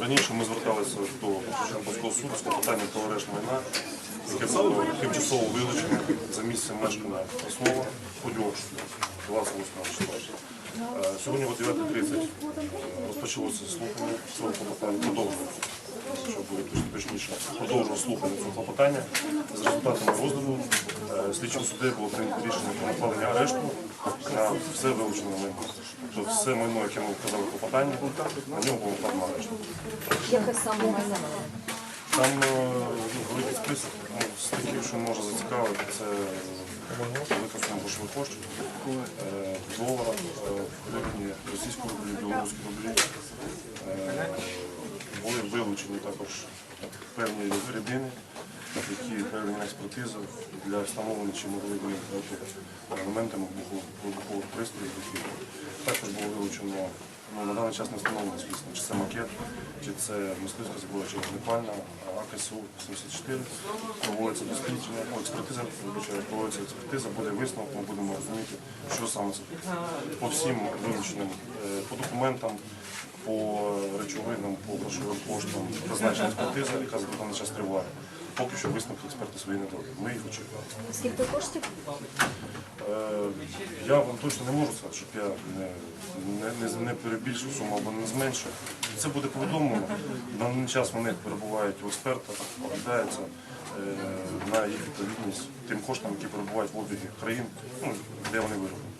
Раніше ми зверталися до Шевченківського суду з питанням про арешт майна, яке було тимчасово вилучене за місцем мешкання основа Ходьовську, 28 числа. Е, Сьогодні о 9.30 е, розпочалося слухання цього клопотання, продовжено, щоб бути точ- точніше, продовжено слухання цього клопотання. З результатами розгляду е, слідчим суддею було прийнято рішення про накладення арешту на все вилучене майно. Тобто все майно, яке ми вказали в клопотанні, на нього було накладено арешт. Яке саме майно? Там е, ну, великий список ну, статтів, що може зацікавити, це використання грошових коштів, е, гривні, російської рублі, білоруські рублі. Були вилучені також певні рідини, які передані на експертизу для встановлення, чи могли вони бути елементами вибухових- пристроїв. які Також було вилучено ну, на даний час не встановлено, звісно, чи це макет, чи це мисливська зброя, чи вогнепальна, АКСУ 74. Проводиться дослідження, ну, експертиза, проводиться експертиза, буде висновок, ми будемо розуміти, що саме це. По всім вилученим, е, по документам, по речовинам, по грошовим коштам, призначена експертиза, яка за даний час триває. Поки що висновки експерти свої не дали. Ми їх очікуємо. Скільки коштів? Е, Я вам точно не можу сказати, щоб я не, не, не, не перебільшив суму або не зменшив. Це буде повідомлено. На даний час вони перебувають у експерта, оглядаються е, на їх відповідність тим коштам, які перебувають в обігі країн, ну, де вони вироблені.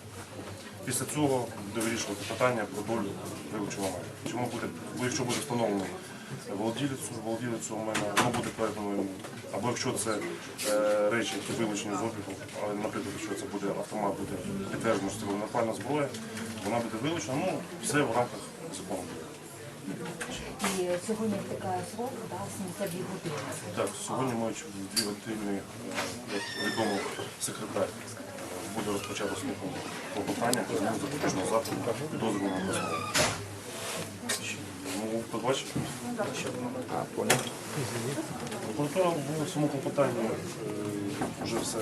Після цього буде вирішувати питання про долю вилученого майна. Чому буде, якщо буде встановлено володілицю, володілицю у мене, воно буде передано. Або якщо це е, речі, які вилучені з обліку, але, наприклад, якщо це буде автомат, буде підтверджено, що це вогнепальна зброя, вона буде вилучена, ну, все в рамках закону. І сьогодні втикає срок, да, 72 години. Так, сьогодні ми дві години, е, як відомо секретар, е, буде розпочато слухання клопотання про зміну запобіжного заходу підозрюваного основу. Ну, побачимо. Прокуратура в цьому клопотанні е, вже все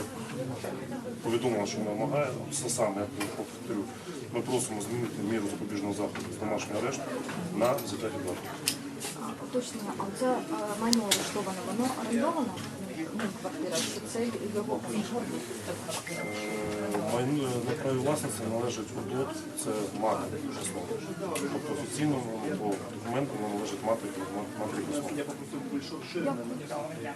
повідомила, що вона вимагає. Все саме, як я повторю, ми просимо змінити міру запобіжного заходу з домашнього арешту на взяття під варту. Уточнення, а це е, майно арештоване, воно орендовано? Ну, квартира, чи це його квартира? Е, Майно на праві власниці належить УДОТ, це мати число. Тобто офіційно воно по документам воно належить мати. Як